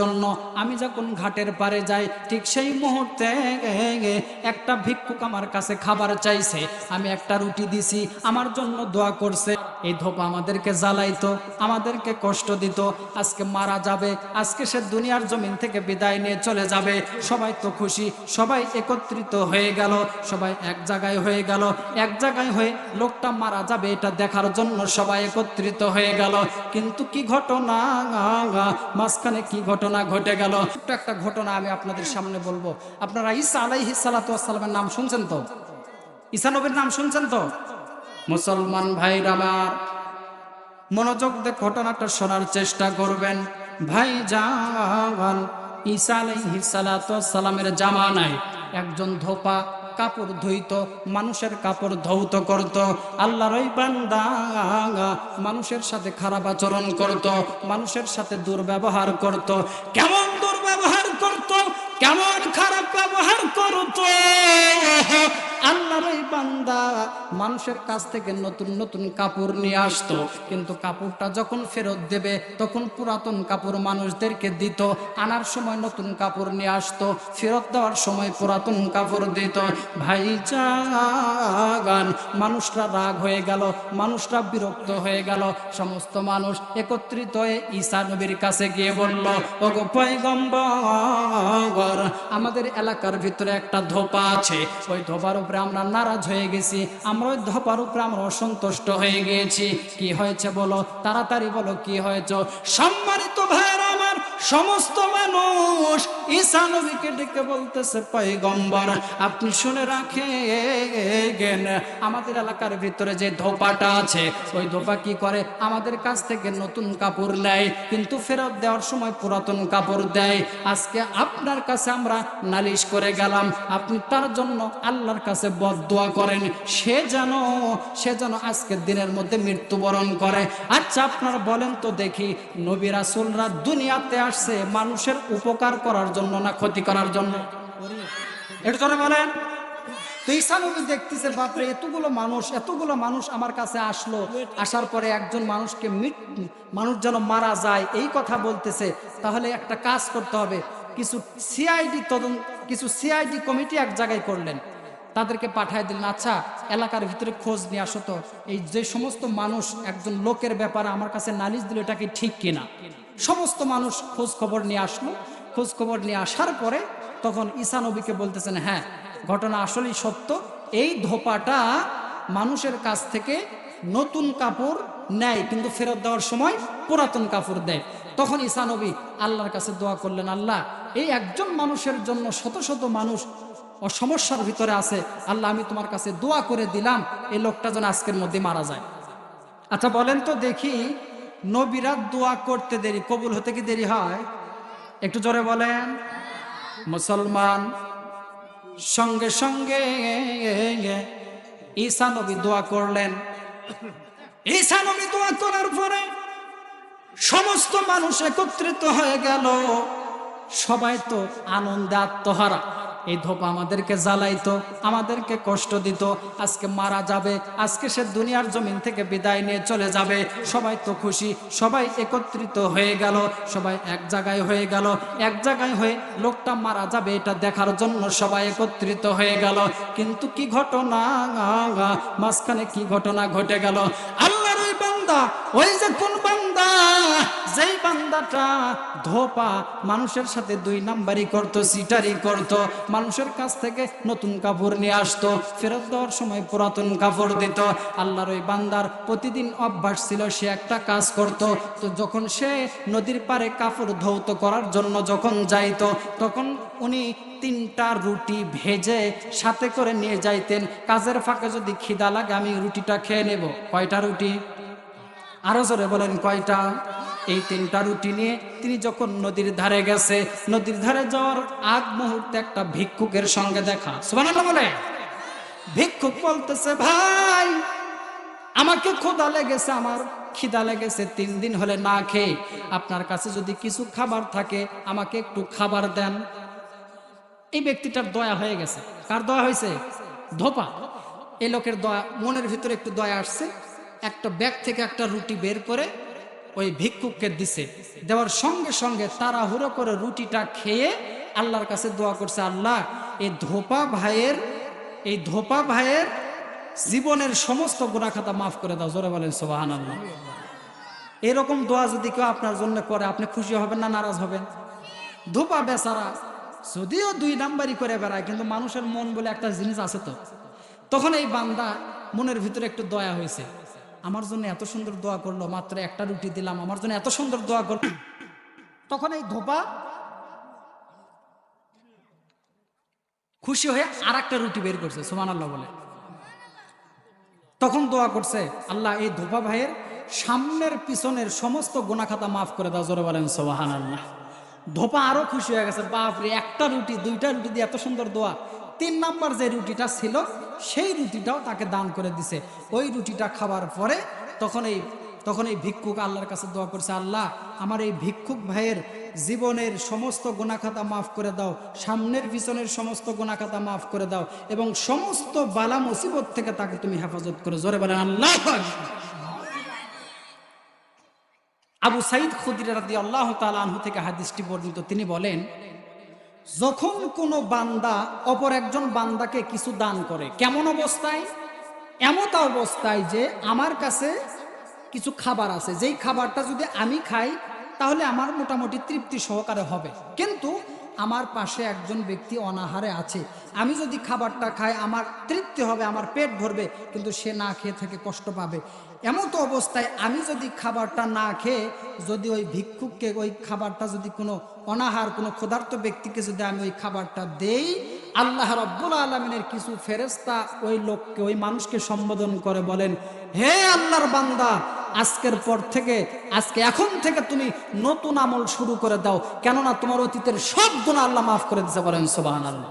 জন্য আমি যখন ঘাটের পারে যাই, ঠিক সেই মুহূর্তে একটা ভিক্ষুক আমার কাছে খাবার চাইছে। আমি একটা রুটি দিছি, আমার জন্য দোয়া করছে। এই ধোপা আমাদেরকে জ্বালাইতো, আমাদেরকে কষ্ট দিত। আজকে মারা যাবে, আজকে সে দুনিয়ার জমিন থেকে বিদায় নিয়ে চলে যাবে। সবাই তো খুশি, সবাই একত্রিত হয়ে গেল, সবাই এক জায়গায় হয়ে গেল। এক জায়গায় হয়ে লোকটা মারা যাবে, এটা দেখার জন্য সবাই একত্রিত হয়ে গেল। কিন্তু কি ঘটনা? মাঝখানে কি ঘটনা ঘটে গেল। ছোট্ট একটা ঘটনা আমি আপনাদের সামনে বলব। আপনারা ঈসা আলাইহি সালামের নাম শুনছেন তো? ঈসা নবীর নাম শুনছেন তো? মুসলমান ভাইরা আমার, মনোযোগ দিয়ে ঘটনাটা শোনার চেষ্টা করবেন। ভাই জান ঈসা আলাইহি সালামের জামানায় একজন ধোপা কাপড় ধুইত, মানুষের কাপড় ধৌত করত। আল্লাহর ওই বান্দা মানুষের সাথে খারাপ আচরণ করত, মানুষের সাথে দুর্ব্যবহার করত। কেমন দুর্ব্যবহার করত? কেমন খারাপ ব্যবহার করত? আল্লাহর ওই বান্দা মানুষের কাছ থেকে নতুন নতুন কাপড় নিয়ে আসতো। কিন্তু কাপড়টা যখন ফেরত দেবে, তখন পুরাতন কাপড় মানুষদেরকে দিত, আনার সময় নতুন কাপড় নিয়ে আসতো, ফেরত দেওয়ার সময় পুরাতন কাপড় দিত। ভাই জাগান, মানুষরা রাগ হয়ে গেল, মানুষরা বিরক্ত হয়ে গেল, সমস্ত মানুষ একত্রিত হয়ে ঈসা নবীর কাছে গিয়ে বলল, ওগো পয়গম্বর, আমাদের এলাকার ভিতরে একটা ধোপা আছে। ওই ধোপার উপরে আমরা নারাজ হয়ে গেছি, আমরা ধোপার উপরে আমরা অসন্তুষ্ট হয়ে গিয়েছি। কি হয়েছে বলো? তাড়াতাড়ি বলো, কি হয়েছে? সম্মানিত ভাইয়ের সমস্ত মানুষ ঈসা নবীকে ডেকে বলতেছে, পয়গম্বর, আপনি শুনে রাখেন, আমাদের এলাকার ভিতরে যে ধোপাটা আছে, ওই ধোপা কি করে? আমাদের কাছ থেকে নতুন কাপড় নেয়, কিন্তু ফেরত দেওয়ার সময় পুরাতন কাপড় দেয়। আজকে আপনার কাছে আমরা নালিশ করে গেলাম, আপনি তার জন্য আল্লাহর কাছে বদোয়া করেন। সে যেন সে যেন আজকের দিনের মধ্যে মৃত্যুবরণ করে। আচ্ছা আপনারা বলেন তো দেখি, নবী রাসূলরা দুনিয়াতে আসছে মানুষের উপকার করার জন্য না ক্ষতি করার জন্য? এটা তোরা বলেন। দেখতেছে, বাপরে, এতগুলো মানুষ এতগুলো মানুষ আমার কাছে আসলো। আসার পরে একজন মানুষকে মানুষ যেন মারা যায়, এই কথা বলতেছে। তাহলে একটা কাজ করতে হবে। কিছু সিআইডি তদন্ত, কিছু সিআইডি কমিটি এক জায়গায় করলেন। তাদেরকে পাঠায় দিলেন আচ্ছা এলাকার ভিতরে খোঁজ নিয়ে আসো তো। এই যে সমস্ত মানুষ একজন লোকের ব্যাপারে আমার কাছে নালিশ দিল, এটা কি ঠিক কিনা? সমস্ত মানুষ খোঁজ খবর নিয়ে আসলো। খোঁজ খবর নিয়ে আসার পরে তখন ঈসা নবীকে বলতেছেন হ্যাঁ ঘটনা আসলেই সত্য। এই ধোপাটা মানুষের কাছ থেকে নতুন কাপড় নেয়, কিন্তু ফেরত দেওয়ার সময় পুরাতন কাপড় দেয়। তখন ঈসা নবী আল্লাহর কাছে দোয়া করলেন, আল্লাহ, এই একজন মানুষের জন্য শত শত মানুষ সমস্যার ভিতরে আছে। আল্লাহ, আমি তোমার কাছে দোয়া করে দিলাম, এই লোকটা যেন আজকের মধ্যে মারা যায়। আচ্ছা বলেন তো দেখি নবীরা দোয়া করতে দেরি, কবুল হতে কি দেরি হয়? একটু জোরে বলেন। মুসলমান, সঙ্গে সঙ্গে ঈসা নবী দোয়া করলেন। ঈসা নবী দোয়া করার পরে সমস্ত মানুষ একত্রিত হয়ে গেল। সবাই তো আনন্দে আত্মহারা। এই ধোপা আমাদেরকে জ্বালাইতো, আমাদেরকে কষ্ট দিত, আজকে মারা যাবে, আজকে সে দুনিয়ার জমিন থেকে বিদায় নিয়ে চলে যাবে। সবাই তো খুশি, সবাই একত্রিত হয়ে গেল, সবাই এক জায়গায় হয়ে গেল, এক জায়গায় হয়ে লোকটা মারা যাবে, এটা দেখার জন্য সবাই একত্রিত হয়ে গেল। কিন্তু কি ঘটনা? মাঝখানে কি ঘটনা ঘটে গেল? আল্লাহর ওই বান্দা, ওই যে কোন বান্দা? যেই বান্দাটা ধোপা মানুষের সাথে দুই নাম্বারই করতো সিটারি করতো, মানুষের কাছ থেকে নতুন কাপড় নিয়ে আসতো, ফেরত দেওয়ার সময় পুরাতন কাপড় দিত। আল্লাহর ওই বান্দার প্রতিদিন অভ্যাস ছিল, সে একটা কাজ করত, তো যখন সে নদীর পারে কাপড় ধৌত করার জন্য যখন যাইতো, তখন উনি তিনটা রুটি ভেজে সাথে করে নিয়ে যাইতেন। কাজের ফাঁকে যদি খিদা লাগে, আমি রুটিটা খেয়ে নেব। কয়টা রুটি? আরও জোরে বলেন কয়টা? এই তিনটা রুটি নিয়ে তিনি যখন নদীর ধারে গেছে, নদীর ধারে যাওয়ার আগ মুহূর্তে একটা ভিক্ষুকের সঙ্গে দেখা। বলে ভিক্ষুক বলতেছে, ভাই, আমাকে ক্ষুধা লেগেছে, আমার খিদা লেগেছে, তিন দিন হলে না খেয়ে আপনার কাছে যদি কিছু খাবার থাকে, আমাকে একটু খাবার দেন। এই ব্যক্তিটার দয়া হয়ে গেছে। কার দয়া হয়েছে? ধোপা। এই লোকের দয়া, মনের ভিতরে একটু দয়া আসছে। একটা ব্যাগ থেকে একটা রুটি বের করে ওই ভিক্ষুককে দিছে। দেওয়ার সঙ্গে সঙ্গে তারা তাড়াহুড়ো করে রুটিটা খেয়ে আল্লাহর কাছে দোয়া করছে, আল্লাহ, এই ধোপা ভাইয়ের, এই ধোপা ভাইয়ের জীবনের সমস্ত গুণাখাতা মাফ করে দাও। জোরে বলেন সোবাহান আল্লাহ এরকম দোয়া যদি কেউ আপনার জন্য করে, আপনি খুশি হবেন না নারাজ হবেন? ধোপা বেচারা যদিও দুই নাম্বারই করে বেড়ায়, কিন্তু মানুষের মন বলে একটা জিনিস আছে তো। তখন এই বান্দা মনের ভিতরে একটু দয়া হয়েছে। আমার জন্য এত সুন্দর দোয়া করল, মাত্র একটা রুটি দিলাম, আমার জন্য এত সুন্দর দোয়া করল। তখন এই ধোপা খুশি হয়ে আর একটা রুটি বের করছে সোমান আল্লাহ বলে। তখন দোয়া করছে, আল্লাহ এই ধোপা ভাইয়ের সামনের পিছনের সমস্ত গোনাখাতা মাফ করে দাও, জোরে বলেন সোহান আল্লাহ ধোপা আরও খুশি হয়ে গেছে, বাপরে, একটা রুটি, দুইটা রুটি দিয়ে এত সুন্দর দোয়া। তিন নাম্বার যে রুটিটা ছিল সেই রুটিটাও তাকে দান করে দিছে। ওই রুটিটা খাবার পরে তখন এই তখন এই ভিক্ষুক আল্লাহর কাছে দোয়া করছে, আল্লাহ, আমার এই ভিক্ষুক ভাইয়ের জীবনের সমস্ত গুণাখাতা মাফ করে দাও, সামনের পিছনের সমস্ত গুণাখাতা মাফ করে দাও এবং সমস্ত বালা মুসিবত থেকে তাকে তুমি হেফাজত করে। জোরে বলেন, আল্লাহ আবু সাইদ খুদির রাদি আল্লাহ আনহু থেকে হাদিসটি বর্ণিত তিনি বলেন যখন কোনো বান্দা অপর একজন বান্দাকে কিছু দান করে, কেমন অবস্থায়? এমতা অবস্থায় যে আমার কাছে কিছু খাবার আছে। যেই খাবারটা যদি আমি খাই, তাহলে আমার মোটামুটি তৃপ্তি সহকারে হবে। কিন্তু আমার পাশে একজন ব্যক্তি অনাহারে আছে। আমি যদি খাবারটা খাই, আমার তৃপ্তি হবে, আমার পেট ভরবে, কিন্তু সে না খেয়ে থেকে কষ্ট পাবে। এমন তো অবস্থায় আমি যদি খাবারটা না খেয়ে, যদি ওই ভিক্ষুককে ওই খাবারটা যদি কোনো অনাহার, কোনো ক্ষুধার্ত ব্যক্তিকে যদি আমি ওই খাবারটা দেই, আল্লাহ রব্বুল আলমিনের কিছু ফেরেস্তা ওই লোককে, ওই মানুষকে সম্বোধন করে বলেন, হে আল্লাহর বান্দা আজকের পর থেকে, আজকে এখন থেকে তুমি নতুন আমল শুরু করে দাও। কেননা তোমার অতীতের সব গুণ আল্লাহ মাফ করে দিতে বলেন সোবাহান আল্লাহ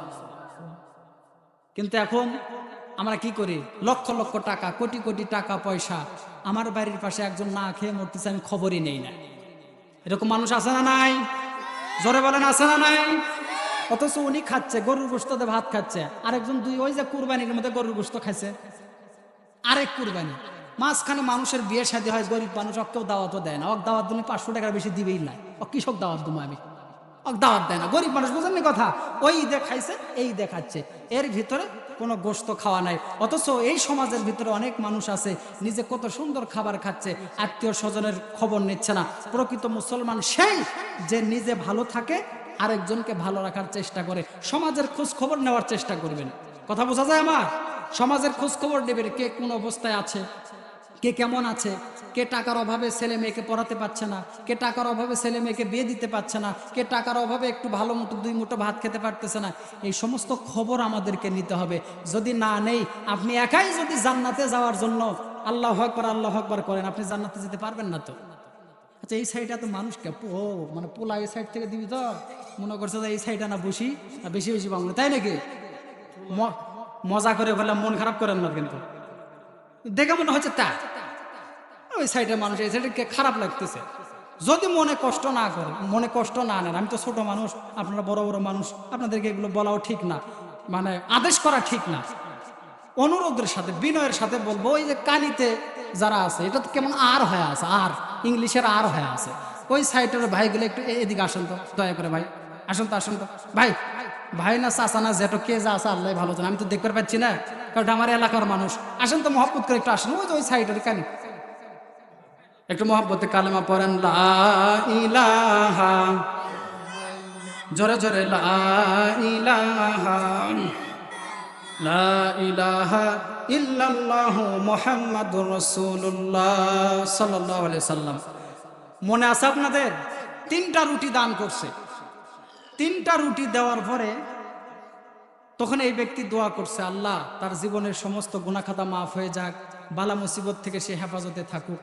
কিন্তু এখন আমরা কি করি? লক্ষ লক্ষ টাকা, কোটি কোটি টাকা পয়সা। আমার বাড়ির পাশে একজন না খেয়ে মরতেছে, আমি খবরই নেই না। এরকম মানুষ আছে না নাই? জোরে বলেন, আছে না নাই? অথচ উনি খাচ্ছে, গরুর গোস্ততে ভাত খাচ্ছে। আরেকজন দুই, ওই যে কুরবানির মধ্যে গরুর গোস্ত খাইছে। আরেক কুরবানি। মাঝখানে মানুষের বিয়ে শাদী হয়, গরিব মানুষ অকেও দাওয়াতও দেয় না। অক দাওয়াত দিলে পাঁচশো টাকার বেশি দিবেই না। ও কৃষক দাওয়াত দেবো আমি। অক দাওয়াত দেয় না। গরিব মানুষ, বোঝেননি কথা? ওই ঈদে খাইছে, এই দেখাচ্ছে এর ভিতরে কোনো গোস্ত খাওয়া নাই। অথচ এই সমাজের ভিতরে অনেক মানুষ আছে, নিজে কত সুন্দর খাবার খাচ্ছে, আত্মীয় স্বজনের খবর নিচ্ছে না। প্রকৃত মুসলমান সেই যে নিজে ভালো থাকে, আরেকজনকে ভালো রাখার চেষ্টা করে। সমাজের খোঁজ খবর নেওয়ার চেষ্টা করবেন। কথা বোঝা যায় আমার? সমাজের খোঁজ খবর নেবেন কে কোন অবস্থায় আছে। কে কেমন আছে? কে টাকার অভাবে ছেলে মেয়েকে পড়াতে পারছে না? কে টাকার অভাবে ছেলে মেয়েকে বিয়ে দিতে পারছে না? কে টাকার অভাবে একটু ভালো মতো দুই মুঠো ভাত খেতে পারতেছে না? এই সমস্ত খবর আমাদেরকে নিতে হবে। যদি না নেই, আপনি একাই যদি জান্নাতে যাওয়ার জন্য আল্লাহ আকবর আল্লাহ আকবর করেন, আপনি জান্নাতে যেতে পারবেন না তো? আচ্ছা এই সাইডটা তো মানুষকে ও মানে পোলা এই সাইড থেকে দিবি তো? মনে করছে যে এই সাইডটা না বসি, আর বেশি বেশি বাংলা, তাই নাকি? মজা করে ফেললাম মন খারাপ করেন না কিন্তু। দেখে মনে হচ্ছে তা। ওই সাইডের মানুষ, এই সাইডে খারাপ লাগতেছে। যদি মনে কষ্ট না করে, মনে কষ্ট না নেন, আমি তো ছোট মানুষ, আপনারা বড় বড় মানুষ, আপনাদেরকে এগুলো বলাও ঠিক না মানে আদেশ করা ঠিক না। অনুরোধের সাথে, বিনয়ের সাথে বলব, ওই যে কালিতে যারা আছে, এটা তো কেমন আর হয়ে আছে, আর, ইংলিশের আর হয়ে আছে। ওই সাইটের ভাইগুলো একটু এদিকে আসেন তো, দয়া করে ভাই, আসুন তো আসুন তো। ভাই ভাই না চাচা না যেটো কে যা আছে আল্লাহ ভালো জানে, আমি তো দেখতে পাচ্ছি না, কারণ আমার এলাকার মানুষ। আসেন তো, মহব্বত করে একটু আসেন, ওই যে ওই সাইটের কানি একটু মহব্বতে কালেমা পড়েন জোরে জোরে সাল্লাল্লাহু সাল্লাম। মনে আছে আপনাদের? তিনটা রুটি দান করছে। তিনটা রুটি দেওয়ার পরে তখন এই ব্যক্তি দোয়া করছে, আল্লাহ, তার জীবনের সমস্ত গুণাখাতা মাফ হয়ে যাক, বালা মুসিবত থেকে সে হেফাজতে থাকুক।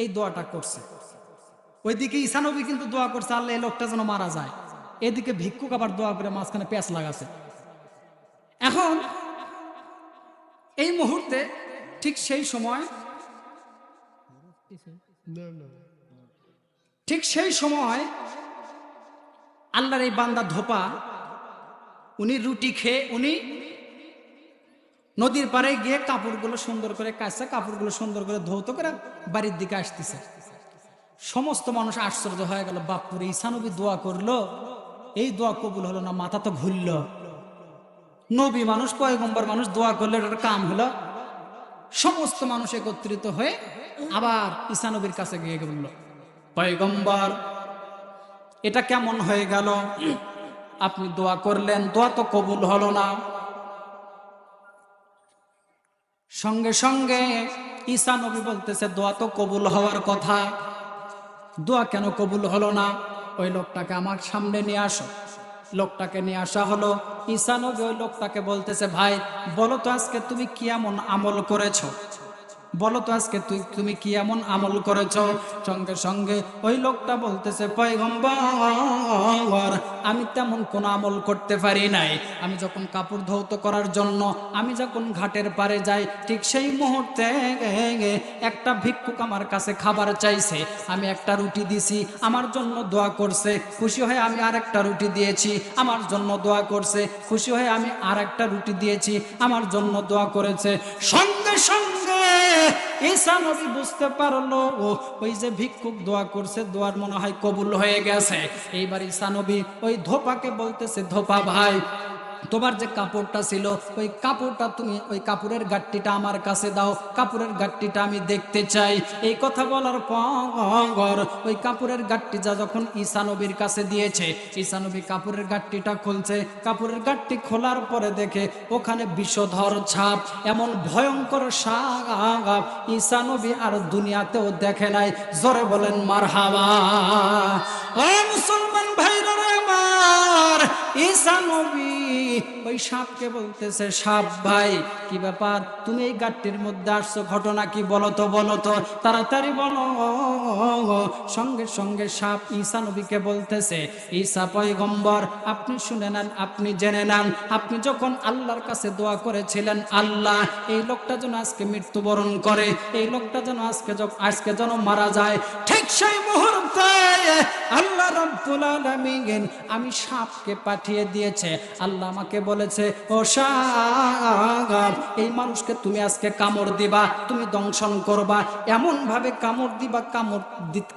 এই দোয়াটা করছে। ওইদিকে ঈশানবী কিন্তু দোয়া করছে, আল্লাহ এই লোকটা যেন মারা যায়। এদিকে ভিক্ষুক আবার দোয়া করে মাঝখানে পেঁচ লাগাছে এখন এই মুহূর্তে ঠিক সেই সময় ঠিক সেই সময় আল্লাহর এই বান্দা ধোপা, উনি রুটি খেয়ে, উনি নদীর পাড়ে গিয়ে কাপড়গুলো সুন্দর করে কাছে কাপড়গুলো সুন্দর করে ধৌত করে বাড়ির দিকে আসতেছে। সমস্ত মানুষ আশ্চর্য হয়ে গেল বাপুরে ঈসানবী দোয়া করল। এই দোয়া কবুল হলো না, মাথা তো ঘুরল। নবী মানুষ, পয়গম্বর মানুষ দোয়া করলে কাম হলো। সমস্ত মানুষ একত্রিত হয়ে আবার ঈসানবীর কাছে গিয়ে বলল, পয়গম্বর, এটা কেমন হয়ে গেল? আপনি দোয়া করলেন, দোয়া তো কবুল হলো না। সঙ্গে সঙ্গে ঈসা নবী বলতেছে, দোয়া তো কবুল হওয়ার কথা। দোয়া কেন কবুল হলো না? ওই লোকটাকে আমার সামনে নিয়ে আসো। লোকটাকে নিয়ে আসা হলো। ঈসা নবী ওই লোকটাকে বলতেছে, ভাই, বলো তো আজকে তুমি কি এমন আমল করেছ? বলো তো আজকে তুই, তুমি কি এমন আমল করেছ? সঙ্গে সঙ্গে ওই লোকটা বলতেছে, পয়গম্বর, আমি তেমন কোনো আমল করতে পারি নাই। আমি যখন কাপড় ধৌত করার জন্য, আমি যখন ঘাটের পারে যাই, ঠিক সেই মুহূর্তে একটা ভিক্ষুক আমার কাছে খাবার চাইছে। আমি একটা রুটি দিছি, আমার জন্য দোয়া করছে, খুশি হয়ে আমি আর একটা রুটি দিয়েছি, আমার জন্য দোয়া করছে, খুশি হয়ে আমি আর একটা রুটি দিয়েছি, আমার জন্য দোয়া করেছে। সঙ্গে সঙ্গে ঈসা নবী বুঝতে পারল ওই যে ভিক্ষুক দোয়া করছে, দোয়ার মনে হয় কবুল হয়ে গেছে। এইবার ঈসা নবী ওই ধোপাকে বলতেছে, ধোপা ভাই তোমার যে কাপড়টা ছিল, ওই কাপড়টা তুমি, ওই কাপড়ের গাট্টিটা আমার কাছে দাও। কাপড়ের গাট্টিটা আমি দেখতে চাই। এই কথা বলার পর ওই কাপড়ের গাট্টিটা যখন ঈসা নবীর কাছে দিয়েছে, ঈসা নবী কাপড়ের গাট্টিটা খুলছে। কাপড়ের গাট্টি খোলার পরে দেখে ওখানে বিষধর ছাপ, এমন ভয়ঙ্কর সাপ ঈসা নবী আর দুনিয়াতেও দেখে নাই। জোরে বলেন মার হাওয়া মুসলমান ভাইরা আমার, ঈসা নবী ওই সাপকে বলতেছে, সাপ ভাই, কি ব্যাপার? তুমি এই গাটটির মধ্যে আসছো, ঘটনা কি বলো তো বলো তো। তাড়াতাড়ি বলো। সঙ্গে সঙ্গে সাপ ঈসা নবীকে বলতেছে, ঈসা পয়গম্বর, আপনি শুনে নেন, আপনি জেনে নেন, আপনি যখন আল্লাহর কাছে দোয়া করেছিলেন, আল্লাহ, এই লোকটা যেন আজকে মৃত্যুবরণ করে, এই লোকটা যেন আজকে আজকে যেন মারা যায়, ঠিক সেই মুহূর্তে আল্লাহ রব্বুল আলামিন, আমি সাপকে পাঠিয়ে দিয়েছে। আল্লাহ আমাকে বলেছে ও সাপ এই মানুষকে তুমি আজকে কামড় দিবা তুমি দংশন করবা। এমন ভাবে কামড় দিবা কামড়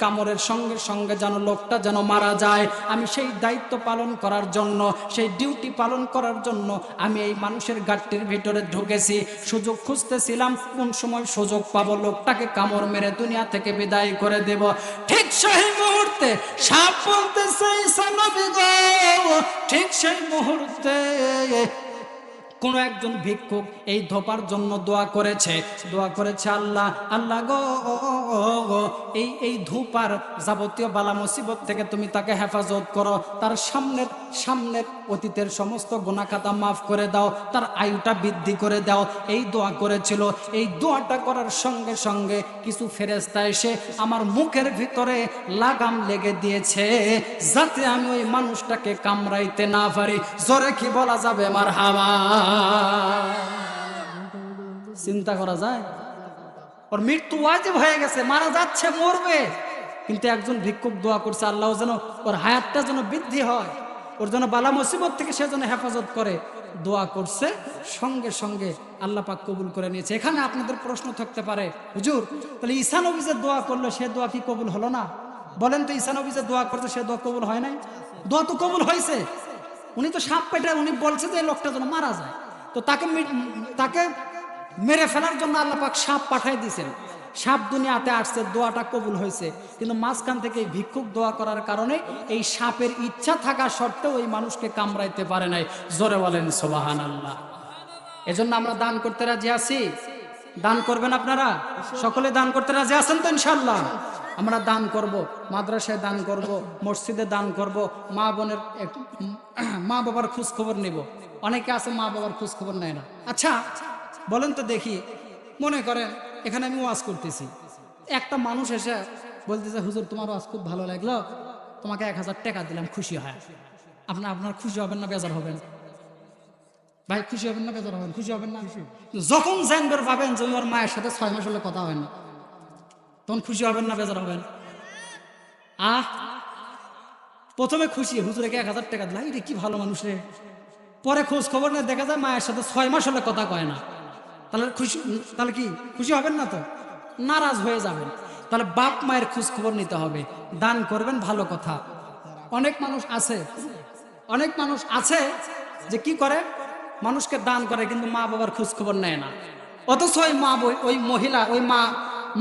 কামড়ের সঙ্গে সঙ্গে যেন লোকটা যেন মারা যায়। আমি সেই দায়িত্ব পালন করার জন্য সেই ডিউটি পালন করার জন্য আমি এই মানুষের গাটটির ভিতরে ঢুকেছি। সুযোগ খুঁজতেছিলাম কোন সময় সুযোগ পাবো লোকটাকে কামড় মেরে দুনিয়া থেকে বিদায় করে দেব। ঠিক সেই মুহূর্তে সাপ বলতেছে "ঈসা নবী গো, ঠিক সেই মুহূর্তে yeah, yeah. কোন একজন ভিক্ষুক এই ধোপার জন্য দোয়া করেছে। দোয়া করেছে আল্লাহ আল্লাহ গো, এই এই ধূপার যাবতীয় বালা মুসিবত থেকে তুমি তাকে হেফাজত করো। তার সামনের সামনের অতীতের সমস্ত গোনাখাতা মাফ করে দাও। তার আয়ুটা বৃদ্ধি করে দাও। এই দোয়া করেছিল। এই দোয়াটা করার সঙ্গে সঙ্গে কিছু ফেরেস্তা এসে আমার মুখের ভিতরে লাগাম লেগে দিয়েছে, যাতে আমি ওই মানুষটাকে কামড়াইতে না পারি। জোরে কি বলা যাবে আমার হাওয়া চিন্তা করা যায়? ওর মৃত্যু ওয়াজিব হয়ে গেছে, মারা যাচ্ছে, মরবে। কিন্তু একজন ভিক্ষুক দোয়া করছে, আল্লাহ যেন ওর হায়াতটা যেন বৃদ্ধি হয়, ওর যেন বালা মুসিবত থেকে সে যেন হেফাজত করে। দোয়া করছে, সঙ্গে সঙ্গে আল্লাহ পাক কবুল করে নিয়েছে। এখানে আপনাদের প্রশ্ন থাকতে পারে, হুজুর, তাহলে ঈসা নবী দোয়া করল, সে দোয়া কি কবুল হলো না? বলেন তো নবী যে দোয়া করছে, সে দোয়া কবুল হয় নাই? দোয়া তো কবুল হয়েছে। উনি তো সাপ পেটে, উনি বলছে যে লোকটা যেন মারা যায়। তো তাকে তাকে মেরে ফেলার জন্য আল্লাহ পাক সাপ পাঠাই দিয়েছেন। সাপ দুনিয়াতে আসছে, দোয়াটা কবুল হয়েছে। কিন্তু মাঝখান থেকে ভিক্ষুক দোয়া করার কারণে এই সাপের ইচ্ছা থাকা সত্ত্বেও ওই মানুষকে কামড়াইতে পারে নাই। জোরে বলেন সোবাহান আল্লাহ এজন্য আমরা দান করতে রাজি আছি। দান করবেন আপনারা? সকলে দান করতে রাজি আছেন তো ইনশাল্লাহ আমরা দান করব, মাদ্রাসায় দান করব, মসজিদে দান করব, মা বোনের মা বাবার খোঁজ খবর নিব। অনেকে আছে মা বাবার খোঁজ খবর নেয় না। আচ্ছা বলেন তো দেখি, মনে করেন এখানে আমি ওয়াজ করতেছি। একটা মানুষ এসে বলতেছে, হুজুর, তোমার ওয়াজ খুব ভালো লাগল, তোমাকে এক হাজার টাকা দিলাম, খুশি হয়। আপনার আপনার খুশি হবেন না, বেজার হবেন? ভাই, খুশি হবেন না, বেজার হবেন? খুশি হবেন না? যখন জানবেন পাবেন যে ওর মায়ের সাথে ছয় মাস হলে কথা হয় না। তখন খুশি হবেন না, বেজার হবেন? আহ! প্রথমে খুশি হুজুরেকে এক হাজার টাকা দিলাম। এটা কি ভালো মানুষ রে। পরে খোঁজ খবর নিয়ে দেখা যায় মায়ের সাথে ছয় মাস হলে কথা কয় না। তাহলে খুশি তাহলে কি খুশি হবেন না তো? নারাজ হয়ে যাবেন। তাহলে বাপ মায়ের খোঁজ খবর নিতে হবে। দান করবেন ভালো কথা। অনেক মানুষ আছে, অনেক মানুষ আছে যে কি করে? মানুষকে দান করে কিন্তু মা বাবার খোঁজ খবর নেয় না। অথচ ওই মা ওই মহিলা, ওই মা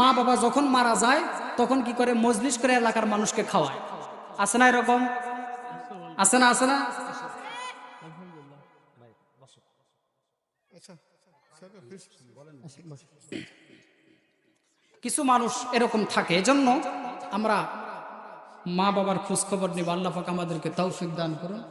মা বাবা যখন মারা যায়, তখন কি করে? মজলিস করে এলাকার মানুষকে খাওয়ায়। আছে না এরকম? আছে না আছে না? কিছু মানুষ এরকম থাকে, এজন্য আমরা মা বাবার খোঁজখবর নিব। আল্লাহ পাক আমাদেরকে তৌফিক দান করুন।